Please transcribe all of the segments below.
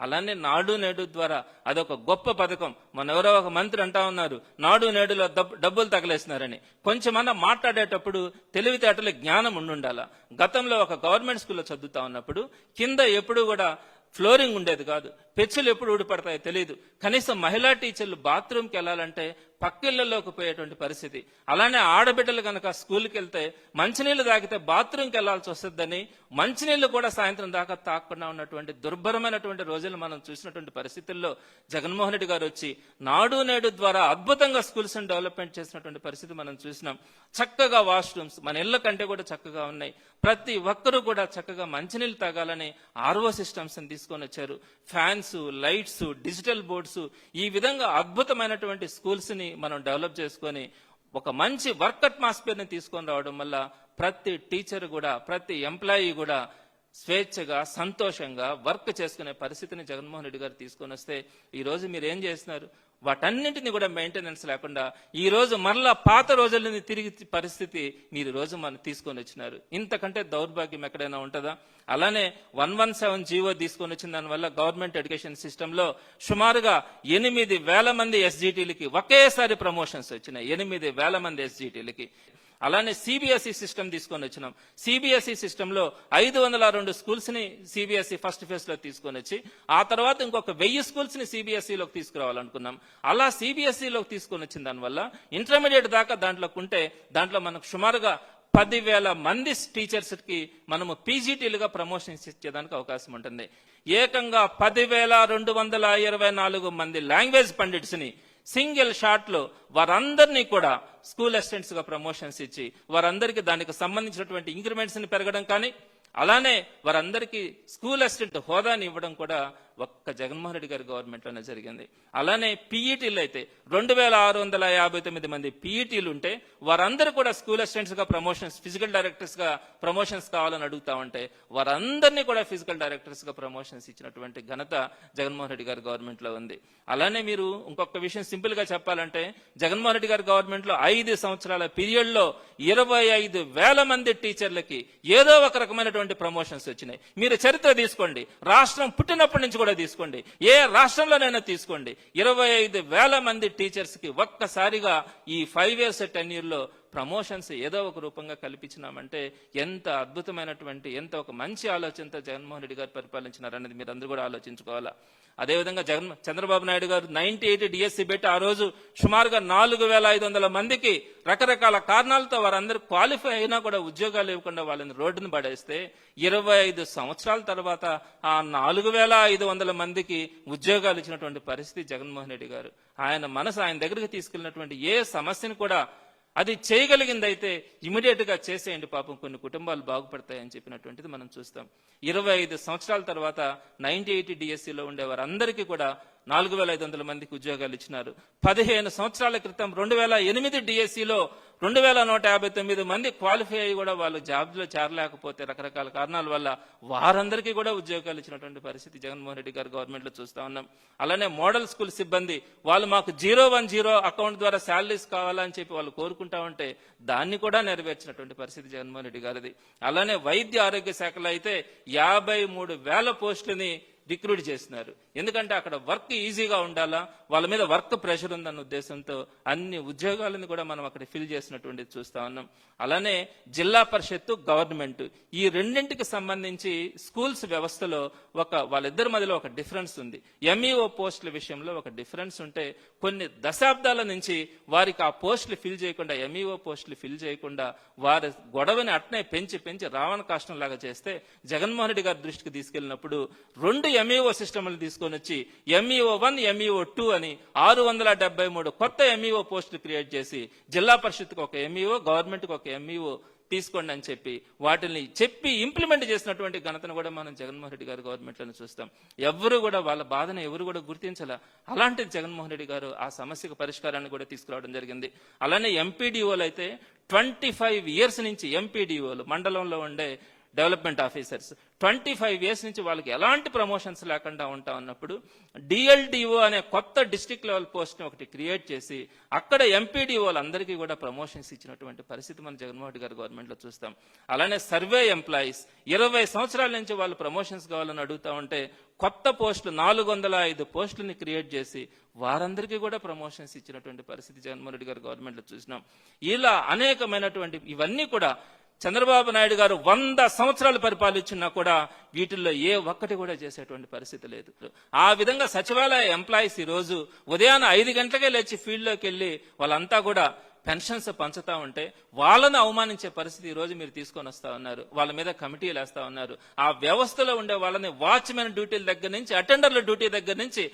అలానే నాడు నేడు ద్వారా అదొక గొప్ప పథకం. మన ఎవరో ఒక మంత్రి అంటా ఉన్నారు నాడు నేడులో డబ్బులు తగలేస్తున్నారని. కొంచెమన్నా మాట్లాడేటప్పుడు తెలివితేటలు జ్ఞానం ఉండుండాల? గతంలో ఒక గవర్నమెంట్ స్కూల్లో చదువుతా ఉన్నప్పుడు కింద ఎప్పుడు కూడా ఫ్లోరింగ్ ఉండేది కాదు. పెచ్చులు ఎప్పుడు ఊడిపడతాయో తెలియదు కనీసం మహిళా టీచర్లు బాత్రూమ్కి వెళ్ళాలంటే పక్కిళ్ళలోకి పోయేటువంటి పరిస్థితి. అలానే ఆడబిడ్డలు కనుక స్కూల్కి వెళ్తే మంచినీళ్ళు తాగితే బాత్రూమ్కి వెళ్ళాల్సి వస్తుందని మంచినీళ్ళు కూడా సాయంత్రం దాకా తాకుండా ఉన్నటువంటి దుర్భరమైనటువంటి రోజులు మనం చూసినటువంటి పరిస్థితుల్లో జగన్మోహన్ రెడ్డి గారు వచ్చి నాడు నేడు ద్వారా అద్భుతంగా స్కూల్స్ డెవలప్మెంట్ చేసినటువంటి పరిస్థితి మనం చూసినాం. చక్కగా వాష్రూమ్స్ మన ఇళ్ళ కంటే కూడా చక్కగా ఉన్నాయి. ప్రతి ఒక్కరూ కూడా చక్కగా మంచినీళ్ళు తాగాలని ఆర్ఓ సిస్టమ్స్ తీసుకొని వచ్చారు. ఫ్యాన్స్ లైట్స్ డిజిటల్ బోర్డ్స్ ఈ విధంగా అద్భుతమైనటువంటి స్కూల్స్ని మనం డెవలప్ చేసుకొని ఒక మంచి వర్క్ అట్మాస్ఫియర్ని తీసుకొని రావడం వల్ల ప్రతి టీచర్ కూడా ప్రతి ఎంప్లాయీ కూడా స్వేచ్ఛగా సంతోషంగా వర్క్ చేసుకునే పరిస్థితిని జగన్మోహన్ రెడ్డి గారు తీసుకొని వస్తే ఈ రోజు మీరు ఏం చేస్తున్నారు? వాటన్నింటినీ కూడా మెయింటెనెన్స్ లేకుండా ఈ రోజు మరలా పాత రోజులని తిరిగి పరిస్థితి మీరు రోజు మనం తీసుకొని వచ్చినారు. ఇంతకంటే దౌర్భాగ్యం ఎక్కడైనా ఉంటుందా? అలానే వన్ వన్ సెవెన్ జీవో తీసుకొని వచ్చిన దానివల్ల గవర్నమెంట్ ఎడ్యుకేషన్ సిస్టంలో సుమారుగా ఎనిమిది వేల మంది ఎస్జిటీలకి ఒకేసారి ప్రమోషన్స్ వచ్చినాయి. ఎనిమిది వేల మంది ఎస్జిటీలకి. అలానే సిబిఎస్ఈ సిస్టమ్ తీసుకొని వచ్చినాం. సిబిఎస్ఈ సిస్టమ్లో ఐదు వందల రెండు స్కూల్స్ని సిబిఎస్ఈ ఫస్ట్ ఫేజ్లో తీసుకొని వచ్చి ఆ తర్వాత ఇంకొక వెయ్యి స్కూల్స్ని తీసుకురావాలనుకున్నాం. అలా సిబిఎస్ఈలోకి తీసుకొని వచ్చిన దానివల్ల ఇంటర్మీడియట్ దాకా దాంట్లోకి ఉంటే దాంట్లో మనకు సుమారుగా పదివేల మంది టీచర్స్కి మనము పీజీటీలుగా ప్రమోషన్స్ ఇచ్చేదానికి అవకాశం ఉంటుంది. ఏకంగా పదివేల రెండు వందల ఇరవై నాలుగు మంది లాంగ్వేజ్ పండిట్స్ని సింగిల్ షాట్లో వారందరినీ కూడా స్కూల్ అసిస్టెంట్స్గా ప్రమోషన్స్ ఇచ్చి వారందరికీ దానికి సంబంధించినటువంటి ఇంక్రిమెంట్స్ని పెరగడం కానీ అలానే వారందరికీ స్కూల్ అసిస్టెంట్ హోదాని ఇవ్వడం కూడా ఒక్క జగన్మోహన్ రెడ్డి గారి గవర్నమెంట్లోనే జరిగింది. అలానే పీఈటీలు అయితే రెండు వేల ఆరు వందల యాభై తొమ్మిది మంది పీఈటీలు ఉంటే వారందరూ కూడా స్కూల్ అసిస్టెంట్స్గా ప్రమోషన్స్ ఫిజికల్ డైరెక్టర్స్గా ప్రమోషన్స్ కావాలని అడుగుతా ఉంటే వారందరినీ కూడా ఫిజికల్ డైరెక్టర్స్గా ప్రమోషన్స్ ఇచ్చినటువంటి ఘనత జగన్మోహన్ రెడ్డి గారి గవర్నమెంట్లో ఉంది. అలానే మీరు ఇంకొక విషయం సింపుల్గా చెప్పాలంటే జగన్మోహన్ రెడ్డి గారి గవర్నమెంట్లో ఐదు సంవత్సరాల పీరియడ్లో ఇరవై ఐదు వేల మంది టీచర్లకి ఏదో ఒక రకమైనటువంటి ప్రమోషన్స్ వచ్చినాయి. మీరు చరిత్ర తీసుకోండి. రాష్ట్రం పుట్టినప్పటి నుంచి కూడా తీసుకోండి. ఏ రాష్ట్రంలోనైనా తీసుకోండి. ఇరవై ఐదు వేల మంది టీచర్స్కి ఒక్కసారిగా ఈ ఫైవ్ ఇయర్స్ టెన్ ఇయర్లో ప్రమోషన్స్ ఏదో ఒక రూపంగా కల్పించినామంటే ఎంత అద్భుతమైనటువంటి ఎంత ఒక మంచి ఆలోచనతో జగన్మోహన్ రెడ్డి గారు పరిపాలించినారనేది మీరు అందరూ కూడా ఆలోచించుకోవాలా? అదేవిధంగా జగన్ చంద్రబాబు నాయుడు గారు నైన్టీ ఎయిట్ డిఎస్సి పెట్టి ఆ రోజు సుమారుగా నాలుగు వేల ఐదు వందల మందికి రకరకాల కారణాలతో వారందరూ క్వాలిఫై అయినా కూడా ఉద్యోగాలు ఇవ్వకుండా వాళ్ళని రోడ్డును పడేస్తే ఇరవై ఐదు సంవత్సరాల తర్వాత ఆ నాలుగు వేల ఐదు వందల మందికి ఉద్యోగాలు ఇచ్చినటువంటి పరిస్థితి జగన్మోహన్ రెడ్డి గారు. ఆయన మనసు ఆయన దగ్గరికి తీసుకెళ్ళినటువంటి ఏ సమస్యను కూడా అది చేయగలిగిందైతే ఇమీడియట్గా చేసేయండి పాపం కొన్ని కుటుంబాలు బాగుపడతాయని చెప్పినటువంటిది మనం చూస్తాం. ఇరవై ఐదు సంవత్సరాల తర్వాత నైన్టీ ఎయిటీ డిఎస్సిలో ఉండే వారందరికీ కూడా నాలుగు వేల ఐదు వందల మందికి ఉద్యోగాలు ఇచ్చినారు. పదిహేను సంవత్సరాల క్రితం రెండు వేల ఎనిమిది డిఎస్సిలో రెండు వేల నూట యాభై తొమ్మిది మంది క్వాలిఫై అయ్యి కూడా వాళ్ళు జాబ్లో చేరలేకపోతే రకరకాల కారణాల వల్ల వారందరికీ కూడా ఉద్యోగాలు ఇచ్చినటువంటి పరిస్థితి జగన్మోహన్ రెడ్డి గారు గవర్నమెంట్లో చూస్తూ చూస్తా ఉన్నాం. అలానే మోడల్ స్కూల్ సిబ్బంది వాళ్ళు మాకు జీరో వన్ జీరో అకౌంట్ ద్వారా శాలరీస్ కావాలని చెప్పి వాళ్ళు కోరుకుంటా ఉంటే దాన్ని కూడా నెరవేర్చినటువంటి పరిస్థితి జగన్మోహన్ రెడ్డి గారిది. అలానే వైద్య ఆరోగ్య శాఖలో అయితే యాభై మూడు వేల పోస్టులని రిక్రూట్ చేసినారు ఎందుకంటే అక్కడ వర్క్ ఈజీగా ఉండాలా? వాళ్ళ మీద వర్క్ ప్రెషర్ ఉందన్న ఉద్దేశంతో అన్ని ఉద్యోగాలను కూడా మనం అక్కడ ఫిల్ చేసినటువంటి చూస్తా ఉన్నాం. అలానే జిల్లా పరిషత్తు గవర్నమెంట్. ఈ రెండింటికి సంబంధించి స్కూల్స్ వ్యవస్థలో ఒక వాళ్ళిద్దరి మధ్యలో ఒక డిఫరెన్స్ ఉంది. ఎంఈఓ పోస్టుల విషయంలో ఒక డిఫరెన్స్ ఉంటే కొన్ని దశాబ్దాల నుంచి వారికి ఆ పోస్టులు ఫిల్ చేయకుండా ఎంఈఓ పోస్టులు ఫిల్ చేయకుండా వారి గొడవని అట్నే పెంచి పెంచి రావణ కాష్టం లాగా చేస్తే జగన్మోహన్ రెడ్డి గారి దృష్టికి తీసుకెళ్ళినప్పుడు రెండు ఎంఈఓ సిస్టమ్లు తీసుకొని వచ్చి ఎంఈఓ వన్ ఎంఈఓ టూ అని ఆరు వందల డెబ్బై మూడు కొత్త ఎంఈఓ పోస్టులు క్రియేట్ చేసి జిల్లా పరిషత్కు ఒక ఎంఈఓ గవర్నమెంట్కి ఒక ఎంఈఓ తీసుకోండి అని చెప్పి వాటిని చెప్పి ఇంప్లిమెంట్ చేసినటువంటి ఘనతను కూడా మనం జగన్మోహన్ రెడ్డి గారు గవర్నమెంట్లను చూస్తాం. ఎవరు కూడా వాళ్ళ బాధను ఎవరు కూడా గుర్తించాల. అలాంటి జగన్మోహన్ రెడ్డి గారు ఆ సమస్యకు పరిష్కారాన్ని కూడా తీసుకురావడం జరిగింది. అలానే ఎంపీడీఓలు అయితే ట్వంటీ ఫైవ్ ఇయర్స్ నుంచి ఎంపీడీఓలు మండలంలో ఉండే development officers. Twenty five years నుంచి వాళ్ళకి ఎలాంటి ప్రమోషన్స్ లేకుండా ఉంటా ఉన్నప్పుడు డిఎల్డిఓ అనే కొత్త డిస్టిక్ లెవెల్ పోస్ట్ని ఒకటి క్రియేట్ చేసి అక్కడ ఎంపీడీఓలందరికీ కూడా ప్రమోషన్స్ ఇచ్చినటువంటి పరిస్థితి మన జగన్మోహన్ రెడ్డి గారి గవర్నమెంట్లో చూస్తాం. అలానే సర్వే ఎంప్లాయీస్ ఇరవై సంవత్సరాల నుంచి వాళ్ళు ప్రమోషన్స్ కావాలని అడుగుతా ఉంటే కొత్త పోస్టులు నాలుగు వందల ఐదు పోస్టులని క్రియేట్ చేసి వారందరికీ కూడా ప్రమోషన్స్ ఇచ్చినటువంటి పరిస్థితి జగన్మోహన్ రెడ్డి గారి గవర్నమెంట్లో చూసినాం. ఇలా అనేకమైనటువంటి ఇవన్నీ కూడా చంద్రబాబు నాయుడు గారు వంద సంవత్సరాలు పరిపాలించినా కూడా వీటిల్లో ఏ ఒక్కటి కూడా చేసేటువంటి పరిస్థితి లేదు. ఆ విధంగా సచివాలయ ఎంప్లాయీస్ ఈరోజు రోజు ఉదయాన్నే ఐదు గంటలకే లేచి ఫీల్డ్లోకి వెళ్ళి వాళ్ళంతా కూడా పెన్షన్స్ పంచుతా ఉంటే వాళ్ళను అవమానించే పరిస్థితి ఈరోజు రోజు మీరు తీసుకొని వస్తా ఉన్నారు. వాళ్ళ మీద కమిటీలు వేస్తా ఉన్నారు. ఆ వ్యవస్థలో ఉండే వాళ్ళని వాచ్మెన్ డ్యూటీల దగ్గర నుంచి అటెండర్ల డ్యూటీ దగ్గర నుంచి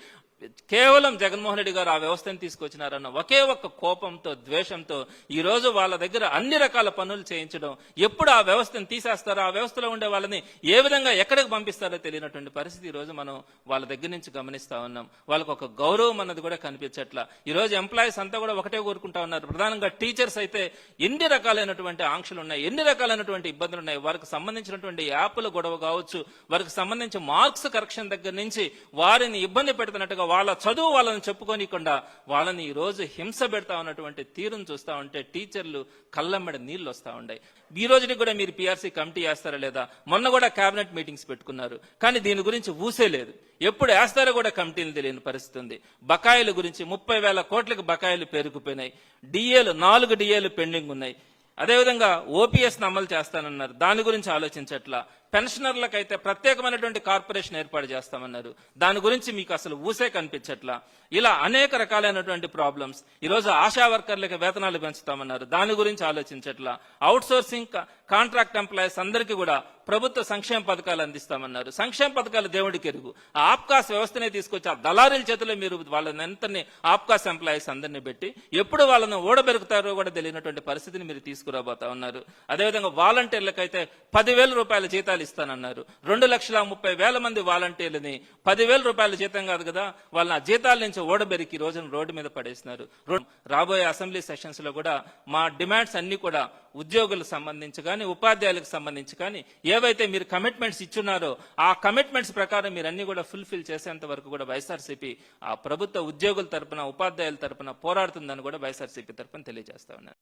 కేవలం జగన్మోహన్ రెడ్డి గారు ఆ వ్యవస్థను తీసుకొచ్చినారన్న ఒకే ఒక్క కోపంతో ద్వేషంతో ఈ రోజు వాళ్ళ దగ్గర అన్ని రకాల పనులు చేయించడం ఎప్పుడు ఆ వ్యవస్థను తీసేస్తారో ఆ వ్యవస్థలో ఉండే వాళ్ళని ఏ విధంగా ఎక్కడికి పంపిస్తారో తెలియనటువంటి పరిస్థితి ఈ రోజు మనం వాళ్ళ దగ్గర నుంచి గమనిస్తా ఉన్నాం. వాళ్ళకు ఒక గౌరవం అన్నది కూడా కనిపించట్ల. ఈ రోజు ఎంప్లాయీస్ అంతా కూడా ఒకటే కోరుకుంటా ఉన్నారు. ప్రధానంగా టీచర్స్ అయితే ఎన్ని రకాలైనటువంటి ఆంక్షలు ఉన్నాయి ఎన్ని రకాలైనటువంటి ఇబ్బందులు ఉన్నాయి వారికి సంబంధించినటువంటి యాప్ల గొడవ కావచ్చు వారికి సంబంధించి మార్క్స్ కరెక్షన్ దగ్గర నుంచి వారిని ఇబ్బంది పెడుతున్నట్టుగా వాళ్ళ చదువు వాళ్ళని చెప్పుకోనికుండా వాళ్ళని ఈ రోజు హింస పెడతా ఉన్నటువంటి తీరును చూస్తా ఉంటే టీచర్లు కళ్ళమ్మడి నీళ్ళు వస్తా ఉన్నాయి ఈ రోజుని కూడా మీరు పిఆర్సీ కమిటీ వేస్తారా లేదా? మొన్న కూడా కేబినెట్ మీటింగ్స్ పెట్టుకున్నారు. కానీ దీని గురించి ఊసే లేదు. ఎప్పుడు వేస్తారో కూడా కమిటీలు తెలియని పరిస్థితి ఉంది. బకాయిల గురించి ముప్పై వేల కోట్లకు బకాయిలు పేరుకుపోయినాయి. డిఏలు నాలుగు డిఏలు పెండింగ్ ఉన్నాయి. అదేవిధంగా ఓపీఎస్ను అమలు చేస్తానన్నారు. దాని గురించి ఆలోచించట్లా? పెన్షనర్లకైతే ప్రత్యేకమైనటువంటి కార్పొరేషన్ ఏర్పాటు చేస్తామన్నారు. దాని గురించి మీకు అసలు ఊసే కనిపించట్లా. ఇలా అనేక రకాలైనటువంటి ప్రాబ్లమ్స్ ఈరోజు ఆశా వర్కర్లకి వేతనాలు పెంచుతామన్నారు. దాని గురించి ఆలోచించట్లా. అవుట్ సోర్సింగ్ కాంట్రాక్ట్ ఎంప్లాయీస్ అందరికీ కూడా ప్రభుత్వ సంక్షేమ పథకాలు అందిస్తామన్నారు. సంక్షేమ పథకాలు దేవుడికి ఎరుగు. ఆ ఆప్కాస్ వ్యవస్థనే తీసుకొచ్చి ఆ దళారీల చేతిలో మీరు వాళ్ళని ఎంతని ఆప్కాస్ ఎంప్లాయీస్ అందరినీ పెట్టి ఎప్పుడు వాళ్ళని ఓడబెరుకుతారో కూడా తెలియనటువంటి పరిస్థితిని మీరు తీసుకురాబోతా ఉన్నారు. అదేవిధంగా వాలంటీర్లకైతే పదివేల రూపాయల జీతాలు ఇస్తానన్నారు. రెండు లక్షల ముప్పై వేల మంది వాలంటీర్లని పదివేల రూపాయల జీతం కాదు కదా వాళ్ళని ఆ జీతాల నుంచి ఓడబెరికి రోజున రోడ్డు మీద పడేసినారు. రాబోయే అసెంబ్లీ సెషన్స్లో కూడా మా డిమాండ్స్ అన్ని కూడా ఉద్యోగులకు సంబంధించి కానీ ఉపాధ్యాయులకు సంబంధించి కానీ ఏవైతే మీరు కమిట్మెంట్స్ ఇచ్చున్నారో ఆ కమిట్మెంట్స్ ప్రకారం మీరు అన్ని కూడా ఫుల్ఫిల్ చేసేంత వరకు కూడా వైఎస్ఆర్సీపీ ఆ ప్రభుత్వ ఉద్యోగుల తరపున ఉపాధ్యాయుల తరపున పోరాడుతుందని కూడా వైఎస్ఆర్సీపీ తరపున తెలియజేస్తా ఉన్నారు